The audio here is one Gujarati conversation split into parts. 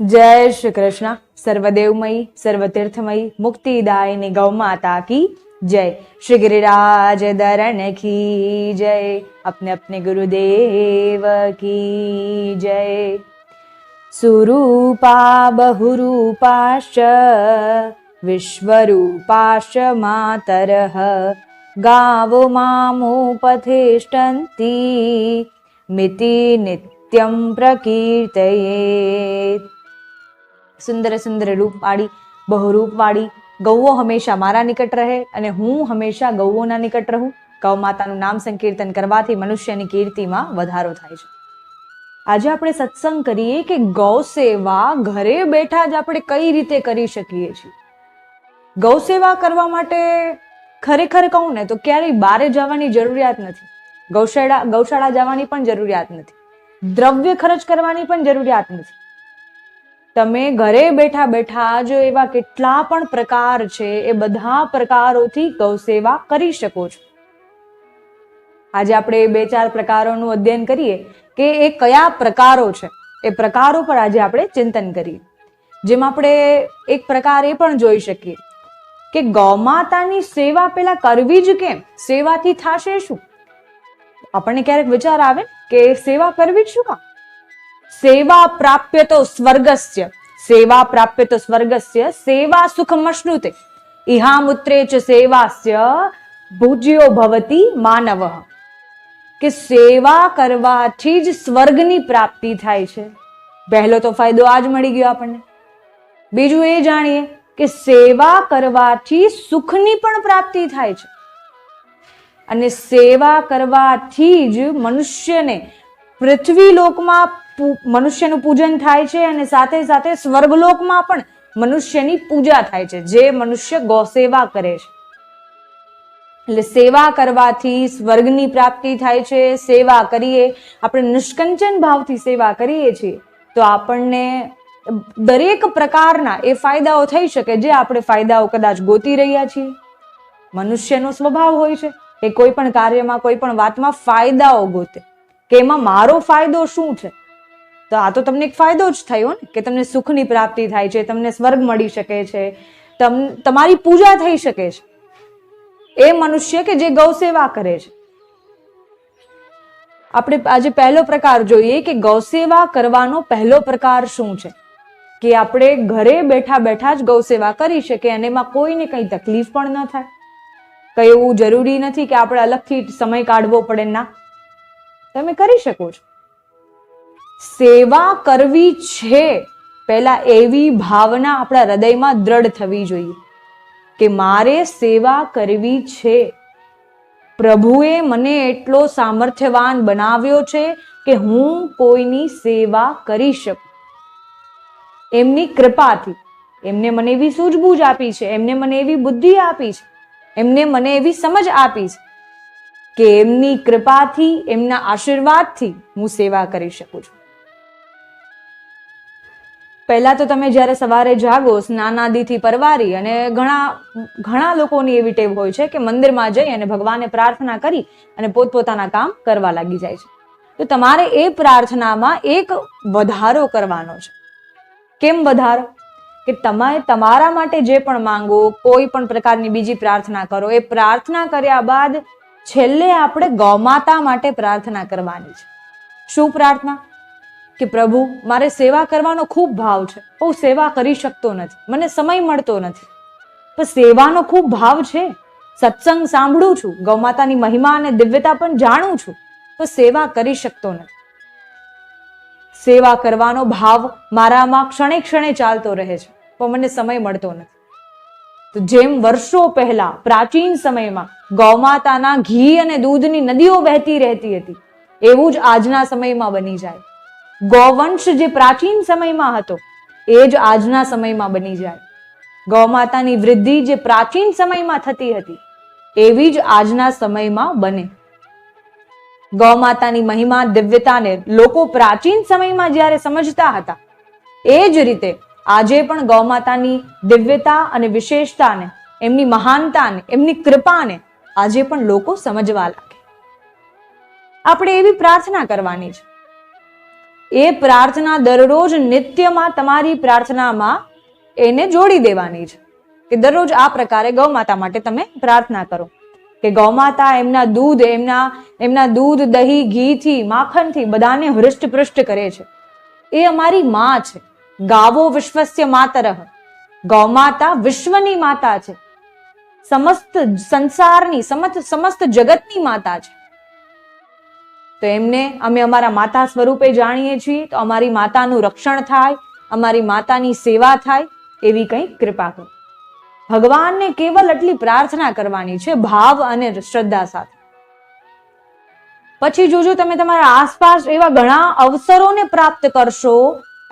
જય શ્રી કૃષ્ણ. સર્વદેવમયી, સર્વતીર્થમયી, મુક્તિદાયની ગૌ માતા કી જય. શ્રી ગિરિરાજ દરણ કી જય. અપને અપને ગુરુદેવ કી જય. સુરૂપા બહુરૂપાશ્ચ, વિશ્વરૂપાશ્ચ માતરઃ. ગાવો મામુપથિષ્ઠન્તિ મિતિ નિત્યં પ્રકીર્તયેત. સુંદર સુંદર રૂપવાળી બહુરૂપવાળી ગૌઓ હંમેશા મારા નિકટ રહે અને હું હંમેશા ગૌઓના નિકટ રહું. ગૌ માતાનું નામ સંકીર્તન કરવાથી મનુષ્યની કીર્તિમાં વધારો થાય છે. આજે આપણે સત્સંગ કરીએ કે ગૌ સેવા ઘરે બેઠા જ આપણે કઈ રીતે કરી શકીએ છીએ? ગૌ સેવા કરવા માટે ખરેખર કહું ને તો ક્યારેય બારે જવાની જરૂરિયાત નથી. ગૌશાળા ગૌશાળા જવાની પણ જરૂરિયાત નથી. દ્રવ્ય ખર્ચ કરવાની પણ જરૂરિયાત નથી. તમે ઘરે બેઠા બેઠા જો એવા કેટલા પણ પ્રકાર છે, એ બધા પ્રકારોથી ગૌ સેવા કરી શકો છો. આજે આપણે બે ચાર પ્રકારોનું અધ્યયન કરીએ કે એ કયા પ્રકારો છે, એ પ્રકારો પર આજે આપણે ચિંતન કરીએ. જેમ આપણે એક પ્રકાર એ પણ જોઈ શકીએ કે ગૌમાતાની સેવા પેલા કરવી જ કેમ? સેવાથી થશે શું? આપણને ક્યારેક વિચાર આવે કે સેવા કરવી જ શું કામ? સેવા પ્રાપ્ય તો સ્વર્ગસ્ય સેવા પ્રાપ્ય તો સ્વર્ગસ્ય સેવા સુખમશ્નુતે ઇહામુત્રે ચ સેવાસ્ય ભુજ્યો ભવતી માનવ કે સેવા કરવાથી જ સ્વર્ગની પ્રાપ્તિ થાય છે પહેલો તો ફાયદો આ જ મળી ગયો આપણને। બીજું એ જાણીએ કે સેવા કરવાથી સુખની પણ પ્રાપ્તિ થાય છે. અને સેવા કરવાથી જ મનુષ્યને પૃથ્વી લોકમાં મનુષ્યનું પૂજન થાય છે અને સાથે સાથે સ્વર્ગલોકમાં પણ મનુષ્યની પૂજા થાય છે, જે મનુષ્ય ગૌસેવા કરે છે. એટલે સેવા કરવાથી સ્વર્ગની પ્રાપ્તિ થાય છે, સેવા કરીએ, આપણે નિષ્કંચન ભાવથી સેવા કરીએ છીએ, તો આપણને દરેક પ્રકારના એ ફાયદાઓ થઈ શકે, જે આપણે ફાયદાઓ કદાચ ગોતી રહ્યા છીએ. મનુષ્યનો સ્વભાવ હોય છે કે કોઈ પણ કાર્યમાં, કોઈ પણ વાતમાં ફાયદાઓ ગોતે, કે એમાં મારો ફાયદો શું છે? તો આ તો તમને એક ફાયદો જ થયો ને, કે તમને સુખની પ્રાપ્તિ થાય છે, તમને સ્વર્ગ મળી શકે છે, તમ, તમારી પૂજા થઈ શકે છે. એ મનુષ્ય કે જે ગૌ સેવા કરે છે. આપણે આજે પહેલો પ્રકાર જોઈએ કે ગૌ સેવા કરવાનો પહેલો પ્રકાર શું છે? કે આપણે ઘરે બેઠા બેઠા જ ગૌ સેવા કરી શકીએ અને એમાં કોઈને કંઈ તકલીફ પણ ન થાય? કંઈ એવું જરૂરી નથી કે આપણે અલગથી સમય કાઢવો પડે? ના. તમે કરી શકો છો. સેવા કરવી છે. પહેલાં એવી ભાવના આપણા હૃદયમાં દ્રઢ થવી જોઈએ કે મારે સેવા કરવી છે. પ્રભુએ મને એટલો સામર્થ્યવાન બનાવ્યો છે કે હું કોઈની સેવા કરી શકું. એમની કૃપાથી એમને મને એવી સૂઝબૂઝ આપી છે, એમને મને એવી બુદ્ધિ આપી છે, એમને મને એવી સમજ આપી છે કે એમની કૃપાથી, એમના આશીર્વાદથી હું સેવા કરી શકું છું. પહેલા તો તમે જ્યારે સવારે જાગો, સ્નાનાદિથી પરવારી અને ઘણા ઘણા લોકોની એવી ટેવ હોય છે કે મંદિરમાં જઈ અને ભગવાનને પ્રાર્થના કરી અને પોતપોતાના કામ કરવા લાગી જાય છે. તો તમારે એ પ્રાર્થનામાં એક વધારો કરવાનો છે. કેમ વધારો? કે તમે તમારા માટે જે પણ માંગો, કોઈ પણ પ્રકારની બીજી પ્રાર્થના કરો, એ પ્રાર્થના કર્યા બાદ છેલ્લે આપણે ગૌમાતા માટે પ્રાર્થના કરવાની છે. શું પ્રાર્થના? કે પ્રભુ, મારે સેવા કરવાનો ખૂબ ભાવ છે. હું સેવા કરી શકતો નથી. મને સમય મળતો નથી. પણ સેવાનો ખૂબ ભાવ છે. સત્સંગ સાંભળું છું. ગૌમાતાની મહિમા અને દિવ્યતા પણ જાણું છું. પણ સેવા કરી શકતો નથી. સેવા કરવાનો ભાવ મારામાં ક્ષણે ક્ષણે ચાલતો રહે છે. પણ મને સમય મળતો નથી. તો જેમ વર્ષો પહેલા, પ્રાચીન સમયમાં ગૌમાતાના ઘી અને દૂધની નદીઓ વહેતી રહેતી હતી, એવું જ આજના સમયમાં બની જાય. ગૌવંશ જે પ્રાચીન સમયમાં હતો, એ જ આજના સમયમાં બની જાય. ગૌમાતાની વૃદ્ધિ જે પ્રાચીન સમયમાં થતી હતી, એવી જ આજના સમયમાં બને. ગૌમાતાની મહિમા, દિવ્યતાને લોકો પ્રાચીન સમયમાં જ્યારે સમજતા હતા, એ જ રીતે આજે પણ ગૌમાતાની દિવ્યતા અને વિશેષતાને, એમની મહાનતાને, એમની કૃપાને આજે પણ લોકો સમજવા લાગે. આપણે એવી પ્રાર્થના કરવાની છે. એ પ્રાર્થના દરરોજ નિત્યમાં તમારી પ્રાર્થનામાં એને જોડી દેવાની છે. કે દરરોજ આ પ્રકારે ગૌ માતા માટે તમે પ્રાર્થના કરો. કે ગૌ માતા એમના દૂધ, એમના એમના દૂધ, દહીં, ઘીથી માખણથી બધાને હૃષ્ટપૃષ્ટ કરે છે. એ અમારી માં છે. ગાવો વિશ્વસ્ય માતર. ગૌ માતા વિશ્વની માતા છે. સમસ્ત સંસારની, સમસ્ત સમસ્ત જગતની માતા છે. તો એમને અમે અમારા માતા સ્વરૂપે જાણીએ છીએ, તો અમારી માતાનું રક્ષણ થાય, અમારી માતાની સેવા થાય, એવી કંઈ કૃપા કરો. ભગવાનને કેવલ એટલી પ્રાર્થના કરવાની છે, ભાવ અને શ્રદ્ધા સાથે. પછી જોજો તમે તમારા આસપાસ એવા ઘણા અવસરોને પ્રાપ્ત કરશો,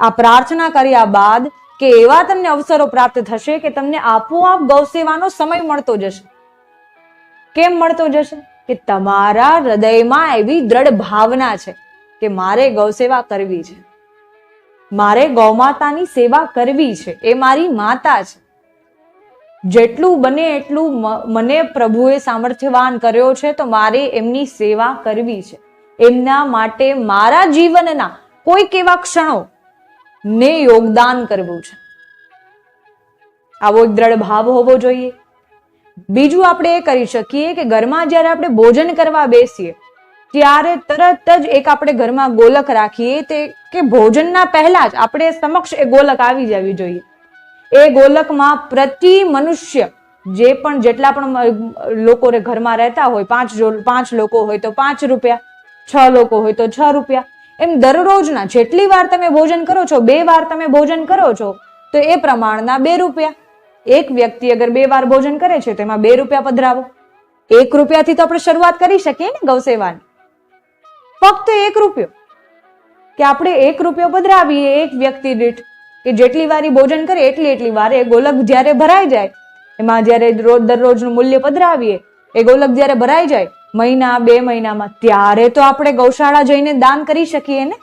આ પ્રાર્થના કર્યા બાદ કે એવા તમને અવસરો પ્રાપ્ત થશે કે તમને આપોઆપ ગૌસેવાનો સમય મળતો જશે. કેમ મળતો જશે? કે તમારા હૃદયમાં એવી દ્રઢ ભાવના છે કે મારે ગૌ સેવા કરવી છે. મારે ગૌમાતાની સેવા કરવી છે. એ મારી માતા છે. જેટલું બને એટલું મને પ્રભુએ સામર્થ્યવાન કર્યો છે, તો મારે એમની સેવા કરવી છે. એમના માટે મારા જીવનના કોઈક એવા ક્ષણો ને યોગદાન કરવું છે. આવો દ્રઢ ભાવ હોવો જોઈએ. બીજું આપણે એ કરી શકીએ કે ઘરમાં જ્યારે આપણે ભોજન કરવા બેસીએ, ત્યારે તરત જ એક આપણે ઘરમાં ગોલક રાખીએ તે કે ભોજનના પહેલા જ આપણે સમક્ષ એ ગોલક આવી જવી જોઈએ. એ ગોલકમાં પ્રતિ મનુષ્ય જે પણ જેટલા પણ લોકોને લોકો ઘરમાં રહેતા હોય, પાંચ પાંચ લોકો હોય તો પાંચ રૂપિયા, છ લોકો હોય તો છ રૂપિયા, એમ દરરોજના જેટલી વાર તમે ભોજન કરો છો, બે વાર તમે ભોજન કરો છો, તો એ પ્રમાણના બે રૂપિયા. એક વ્યક્તિ અગર બે વાર ભોજન કરે છે તો એમાં બે રૂપિયા પધરાવો. એક રૂપિયાથી તો આપણે શરૂઆત કરી શકીએ ને ગૌસેવાની. ફક્ત એક રૂપિયો. કે આપણે એક રૂપિયો પધરાવીએ, એક વ્યક્તિ દીઠ, કે જેટલી વાર ભોજન કરે એટલી એટલી વાર ગોલક જ્યારે ભરાઈ જાય, એમાં જ્યારે રોજ દરરોજનું મૂલ્ય પધરાવીએ, એ ગોલક જ્યારે ભરાઈ જાય, મહિના, બે મહિનામાં, ત્યારે તો આપણે ગૌશાળા જઈને દાન કરી શકીએ ને?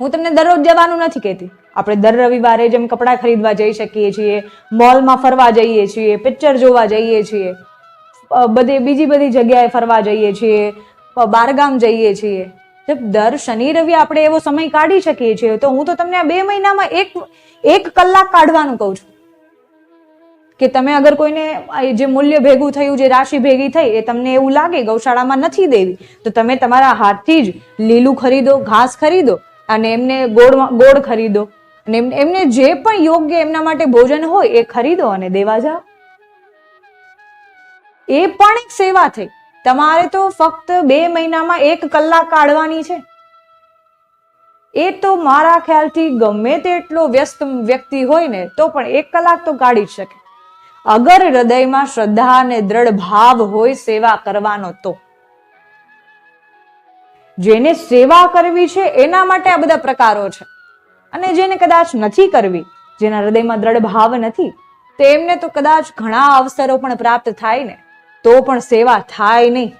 હું તમને દરરોજ જવાનું નથી કહેતી. આપણે દર રવિવારે જેમ કપડાં ખરીદવા જઈ શકીએ છીએ મોલમાં ફરવા જઈએ છીએ પિક્ચર જોવા જઈએ છીએ બધી, બીજી બધી જગ્યાએ ફરવા જઈએ છીએ બારગામ જઈએ છીએ. દર શનિ, રવિ આપણે એવો સમય કાઢી શકીએ છીએ, તો હું તો તમને આ બે મહિનામાં એક એક કલાક કાઢવાનું કહું છું. કે તમે અગર કોઈને જે મૂલ્ય ભેગું થયું, જે રાશિ ભેગી થઈ, એ તમને એવું લાગે ગૌશાળામાં નથી દેવી, તો તમે તમારા હાથથી જ લીલું ખરીદો, ઘાસ ખરીદો, અને એમને ગોળ ગોળ ખરીદો. અને એમને જે પણ યોગ્ય એમના માટે ભોજન હોય એ ખરીદો અને દેવા જાઓ. એ પણ એક સેવા થઈ. તમારે તો ફક્ત બે મહિનામાં એક કલાક કાઢવાની છે. એ તો મારા ખ્યાલથી ગમે તેટલો વ્યસ્ત વ્યક્તિ હોય ને, તો પણ એક કલાક તો કાઢી જ શકે. અગર હૃદયમાં શ્રદ્ધા અને દ્રઢ ભાવ હોય સેવા કરવાનો તો. જેને સેવા કરવી છે, એના માટે આ બધા પ્રકારો છે. અને જેને કદાચ નથી કરવી, જેના હૃદયમાં દ્રઢ ભાવ નથી તેમને તો કદાચ ઘણા અવસરો પણ પ્રાપ્ત થાય ને, તો પણ સેવા થાય નહીં.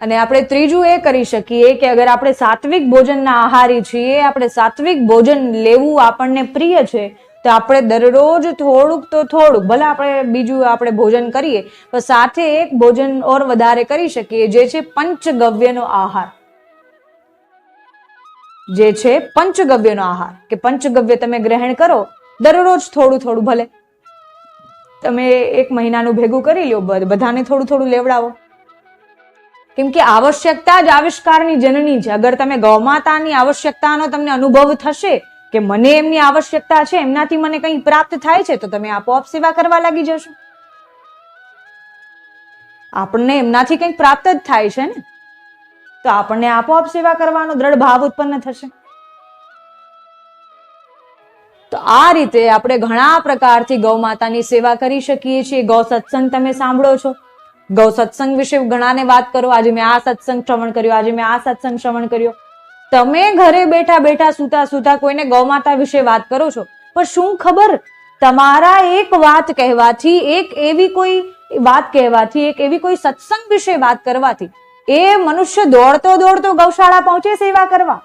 અને આપણે ત્રીજું એ કરી શકીએ કે અગર આપણે સાત્વિક ભોજનના આહારી છીએ, આપણે સાત્વિક ભોજન લેવું આપણને પ્રિય છે, તો આપણે દરરોજ થોડુંક તો થોડુંક, ભલે આપણે બીજું આપણે ભોજન કરીએ તો સાથે એક ભોજન ઓર વધારે કરી શકીએ, જે છે પંચગવ્યનો આહાર. જે છે પંચગવ્યનો આહાર. કે પંચગવ્ય તમે ગ્રહણ કરો, દરરોજ થોડું થોડું ભલે. તમે એક મહિનાનું ભેગું કરી લો બધાને થોડું થોડું લેવડાવો. કેમ કે આવશ્યકતા જ આવિષ્કારની જનની છે. અગર તમે ગૌમાતાની આવશ્યકતાનો તમને અનુભવ થશે કે મને એમની આવશ્યકતા છે, એમનાથી મને કંઈ પ્રાપ્ત થાય છે, તો તમે આપોઆપ સેવા કરવા લાગી જશો. આપણને એમનાથી કંઈક પ્રાપ્ત જ થાય છે ને? તો આપણને આપોઆપ સેવા કરવાનો દ્રઢ ભાવ ઉત્પન્ન થશે. તો આ રીતે આપણે ઘણા પ્રકારથી ગૌ માતાની સેવા કરી શકીએ છીએ. ગૌ સત્સંગ તમે સાંભળો છો. ગૌ સત્સંગ વિશે ઘણાને વાત કરો. આજે મેં આ સત્સંગ શ્રવણ કર્યો, આજે મેં આ સત્સંગ શ્રવણ કર્યો. તમે ઘરે બેઠા બેઠા સુતા સુતા કોઈને ગૌ માતા વિશે વાત કરો છો. પણ શું ખબર? તમારા એક વાત કહેવાથી, એક એવી કોઈ વાત કહેવાથી, એક એવી કોઈ સત્સંગ વિશે વાત કરવાથી એ મનુષ્ય દોડતો દોડતો ગૌશાળા પહોંચે સેવા કરવા.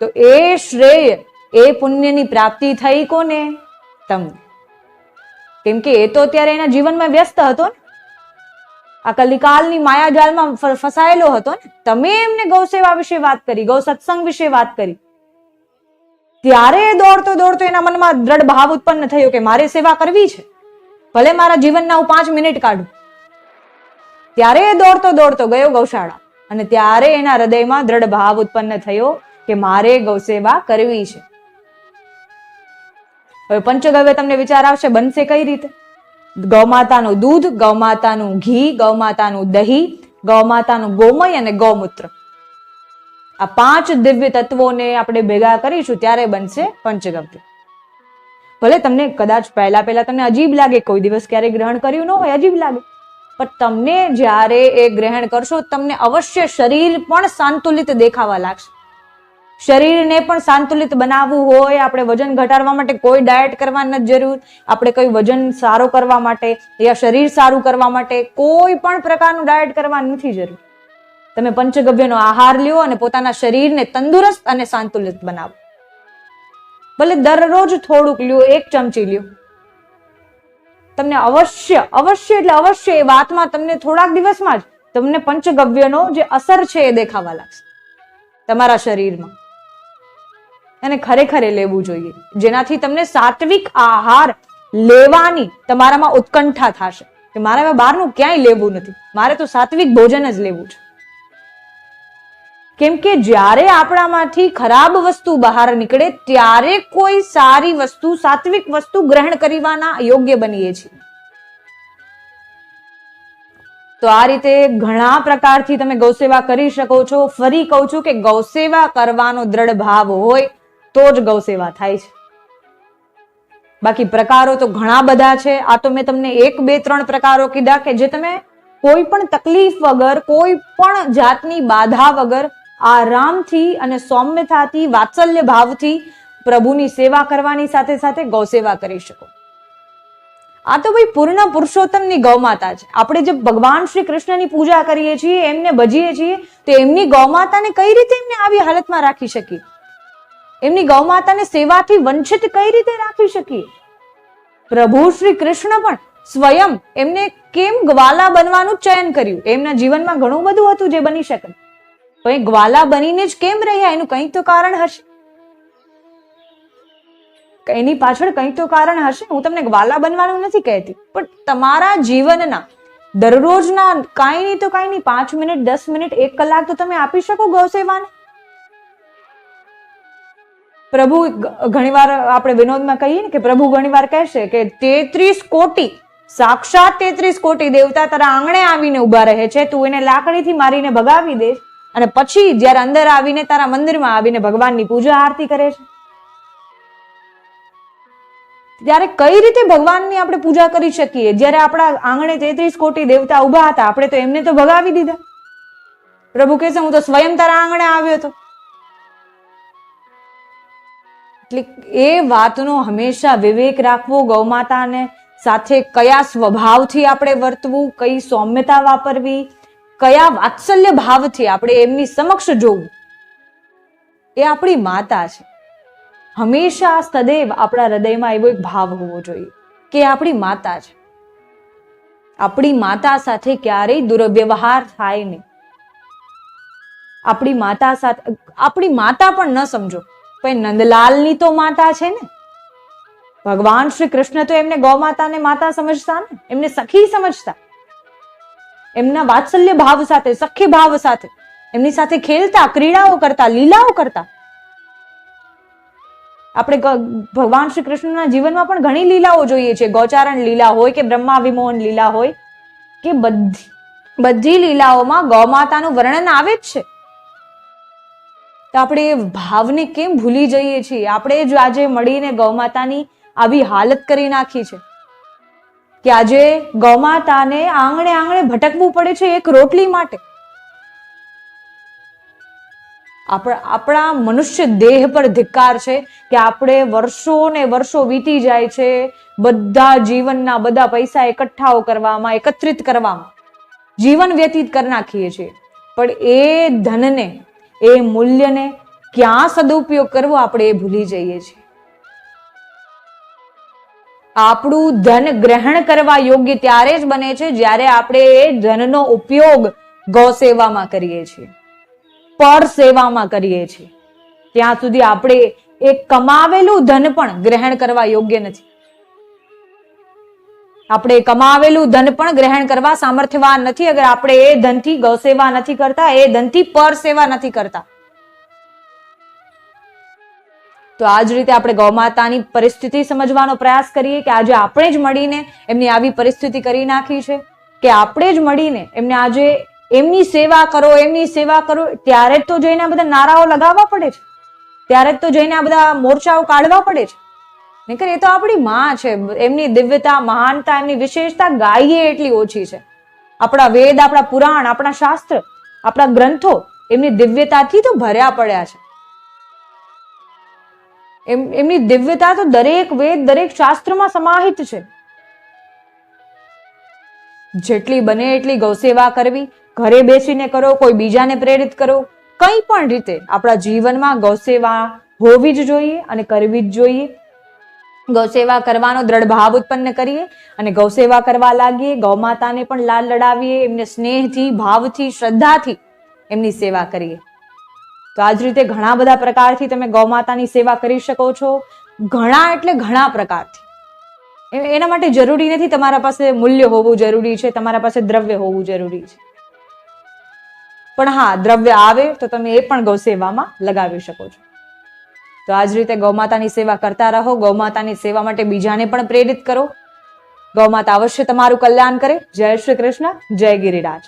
તો એ શ્રેય, એ પુણ્યની પ્રાપ્તિ થઈ કોને? તમને. કેમ કે એ તો અત્યારે એના જીવનમાં વ્યસ્ત હતો ને. આ કલિકાલની માયાજાલમાં ફસાયેલો હતો ને. તમે એમને ગૌ સેવા વિશે વાત કરી, ગૌ સત્સંગ વિશે વાત કરી. ત્યારે દોડતો દોડતો એના મનમાં દ્રઢ ભાવ ઉત્પન્ન થયો કે મારે સેવા કરવી છે. ભલે મારા જીવનના હું પાંચ મિનિટ કાઢું. ત્યારે એ દોડતો દોડતો ગયો ગૌશાળા. અને ત્યારે એના હૃદયમાં દ્રઢ ભાવ ઉત્પન્ન થયો કે મારે ગૌસેવા કરવી છે. હવે પંચગવ્ય તમને વિચાર આવશે, બનશે કઈ રીતે? ગૌમાતાનું દૂધ, ગૌમાતાનું ઘી, ગૌમાતાનું દહીં, ગૌમાતાનું ગોમય અને ગૌમૂત્ર. આ પાંચ દિવ્ય તત્વોને આપણે ભેગા કરીશું ત્યારે બનશે પંચગવ્ય. ભલે તમને કદાચ પહેલા પહેલા તમને અજીબ લાગે, કોઈ દિવસ ક્યારેય ગ્રહણ કર્યું ન હોય, અજીબ લાગે. પણ તમને જ્યારે એ ગ્રહણ કરશો, તમને અવશ્ય શરીર પણ સંતુલિત દેખાવા લાગશે. શરીરને પણ સંતુલિત બનાવવું હોય, આપણે વજન ઘટાડવા માટે કોઈ ડાયટ કરવા નથી જરૂર. આપણે કોઈ વજન સારો કરવા માટે યા શરીર સારું કરવા માટે કોઈ પણ પ્રકારનું ડાયટ કરવા નથી જરૂર. તમે પંચગવ્યનો આહાર લ્યો અને પોતાના શરીરને તંદુરસ્ત અને સંતુલિત બનાવો. ભલે દરરોજ થોડુંક લ્યો, એક ચમચી લ્યો. તમને અવશ્ય અવશ્ય એટલે અવશ્ય એ વાતમાં તમને થોડાક દિવસમાં જ તમને પંચગવ્યનો જે અસર છે એ દેખાવા લાગશે તમારા શરીરમાં. અને ખરેખર એ લેવું જોઈએ. જેનાથી તમને સાત્વિક આહાર લેવાની તમારામાં ઉત્કંઠા થશે. કે મારે હવે બહારનું ક્યાંય લેવું નથી. મારે તો સાત્વિક ભોજન જ લેવું છે. કેમ કે જ્યારે આપણામાંથી ખરાબ વસ્તુ બહાર નીકળે, ત્યારે કોઈ સારી વસ્તુ, સાત્વિક વસ્તુ ગ્રહણ કરવાના યોગ્ય બનીએ છીએ. તો આ રીતે ઘણા પ્રકારથી તમે ગૌસેવા કરી શકો છો. ફરી કહું છું કે ગૌસેવા કરવાનો દ્રઢ ભાવ હોય તો જ ગૌસેવા થાય છે. બાકી પ્રકારો તો ઘણા બધા છે. આ તો મેં તમને એક, બે, ત્રણ પ્રકારો કીધા કે જે તમે કોઈ પણ તકલીફ વગર, કોઈ પણ જાતની બાધા વગર આરામથી અને સૌમ્યતાથી, વાત્સલ્ય ભાવથી પ્રભુની સેવા કરવાની સાથે સાથે ગૌસેવા કરી શકો. આ તો ભાઈ પૂર્ણ પુરુષોત્તમની ગૌમાતા છે. આપણે જે ભગવાન શ્રી કૃષ્ણની પૂજા કરીએ છીએ, એમને ભજીએ છીએ, તો એમની ગૌમાતાને કઈ રીતે એમને આવી હાલતમાં રાખી શકીએ? એમની ગૌમાતાને સેવાથી વંચિત કઈ રીતે રાખી શકીએ? પ્રભુ શ્રી કૃષ્ણ પણ સ્વયં એમને કેમ ગ્વાલા બનવાનું ચયન કર્યું? એમના જીવનમાં ઘણું બધું હતું જે બની શકે. તો એ ગ્વાલા બનીને જ કેમ રહ્યા? એનું કંઈક તો કારણ હશે. એની પાછળ કંઈક તો કારણ હશે. હું તમને ગ્વાલા બનવાનું નથી કહેતી, પણ તમારા જીવનના દરરોજના કાંઈ નહીં તો કાંઈ નહીં, પાંચ મિનિટ, દસ મિનિટ, એક કલાક તો તમે આપી શકો ગૌસેવાને. પ્રભુ ઘણીવાર આપણે વિનોદમાં કહીએ ને કે પ્રભુ ઘણીવાર કહેશે કે તેત્રીસ કોટી, સાક્ષાત તેત્રીસ કોટી દેવતા તારા આંગણે આવીને ઊભા રહે છે. તું એને લાકડીથી મારીને ભગાવી દે. અને પછી જ્યારે અંદર આવીને તારા મંદિરમાં આવીને ભગવાનની પૂજા આરતી કરે છે? ત્યારે કઈ રીતે ભગવાનની આપણે પૂજા કરી શકીએ? જ્યારે આપણા આંગણે તેત્રીસ કોટી દેવતા ઊભા હતા, આપણે તો એમને તો ભગાવી દીધા. પ્રભુ કહેશે, હું તો સ્વયં તારા આંગણે આવ્યો હતો. એટલે એ વાતનો હંમેશા વિવેક રાખવો ગૌમાતાને, સાથે કયા સ્વભાવથી આપણે વર્તવું, કઈ સૌમ્યતા વાપરવી કયા વાત્સલ્ય ભાવથી આપણે એમની સમક્ષ જોવું? એ આપણી માતા છે. હંમેશા સદૈવ આપણા હૃદયમાં એવો એક ભાવ હોવો જોઈએ કે આપણી માતા છે. આપણી માતા સાથે ક્યારેય દુર્વ્યવહાર થાય નહીં. આપણી માતા સાથે, આપણી માતા પણ ન સમજો. પણ નંદલાલની તો માતા છે ને. ભગવાન શ્રી કૃષ્ણ તો એમને ગૌ માતાને માતા સમજતા ને. એમને સખી સમજતા. એમના વાત્સલ્ય ભાવ સાથે, સખી ભાવ સાથે, એમની સાથે ખેલતા, ક્રીડાઓ કરતા, લીલાઓ કરતા. આપણે ભગવાન શ્રી કૃષ્ણના જીવનમાં પણ ઘણી લીલાઓ જોઈએ છે. ગૌચારણ લીલા હોય કે બ્રહ્મા વિમોહન લીલા હોય કે બધી બધી લીલાઓમાં ગૌમાતાનું વર્ણન આવે જ છે. તો આપણે એ ભાવને કેમ ભૂલી જઈએ છીએ? આપણે જ આજે મળીને ગૌમાતાની આવી હાલત કરી નાખી છે. કે આજે ગૌમાતાને આંગણે આંગણે ભટકવું પડે છે એક રોટલી માટે. આપણા આપણા મનુષ્ય દેહ પર ધિક્કાર છે કે આપણે વર્ષો ને વર્ષો વીતી જાય છે બધા જીવનના બધા પૈસા એકઠાઓ કરવામાં, એકત્રિત કરવામાં. જીવન વ્યતીત કરી નાખીએ છીએ. પણ એ ધનને, એ મૂલ્યને ક્યાં સદુપયોગ કરવો આપણે એ ભૂલી જઈએ છીએ. આપણું ધન ગ્રહણ કરવા યોગ્ય ત્યારે જ બને છે જ્યારે આપણે એ ધનનો ઉપયોગ ગૌ સેવામાં કરીએ છીએ પર સેવામાં કરીએ છીએ. ત્યાં સુધી આપણે એ કમાવેલું ધન પણ ગ્રહણ કરવા યોગ્ય નથી. આપણે કમાવેલું ધન પણ ગ્રહણ કરવા સામર્થ્યવાન નથી. અગર આપણે એ ધનથી ગૌ સેવા નથી કરતા, એ ધનથી પર સેવા નથી કરતા તો આ જ રીતે આપણે ગૌમાતાની પરિસ્થિતિ સમજવાનો પ્રયાસ કરીએ કે આજે આપણે જ મળીને એમની આવી પરિસ્થિતિ કરી નાખી છે. કે આપણે જ મળીને એમને આજે એમની સેવા કરો, એમની સેવા કરો, ત્યારે જ તો જઈને આ બધા નારાઓ લગાવવા પડે છે. ત્યારે જ તો જઈને આ બધા મોરચાઓ કાઢવા પડે છે. નહીંતર એ તો આપણી માં છે. એમની દિવ્યતા, મહાનતા, એમની વિશેષતા ગાઈએ એટલી ઓછી છે. આપણા વેદ, આપણા પુરાણ, આપણા શાસ્ત્ર, આપણા ગ્રંથો એમની દિવ્યતાથી તો ભર્યા પડ્યા છે. એમ, એમની દિવ્યતા તો દરેક વેદ, દરેક શાસ્ત્રમાં સમાહિત છે. જેટલી બને એટલી ગૌસેવા કરવી, ઘરે બેસીને કરો, કોઈ બીજાને પ્રેરિત કરો. કંઈ પણ રીતે આપણા જીવનમાં ગૌસેવા હોવી જ જોઈએ અને કરવી જ જોઈએ. ગૌસેવા કરવાનો દ્રઢ ભાવ ઉત્પન્ન કરીએ અને ગૌસેવા કરવા લાગીએ, ગૌમાતાને પણ લાલ લડાવીએ, એમને સ્નેહથી, ભાવથી, શ્રદ્ધાથી એમની સેવા કરીએ. તો આ જ રીતે ઘણા બધા પ્રકારથી તમે ગૌમાતાની સેવા કરી શકો છો. ઘણા એટલે ઘણા પ્રકારથી. એના માટે જરૂરી નથી તમારા પાસે મૂલ્ય હોવું જરૂરી છે, તમારા પાસે દ્રવ્ય હોવું જરૂરી છે. પણ હા, દ્રવ્ય આવે તો તમે એ પણ ગૌ સેવામાં લગાવી શકો છો. તો આ જ રીતે ગૌમાતાની સેવા કરતા રહો ગૌમાતાની સેવા માટે બીજાને પણ પ્રેરિત કરો. ગૌમાતા અવશ્ય તમારું કલ્યાણ કરે. જય શ્રી કૃષ્ણ, જય ગિરિરાજ.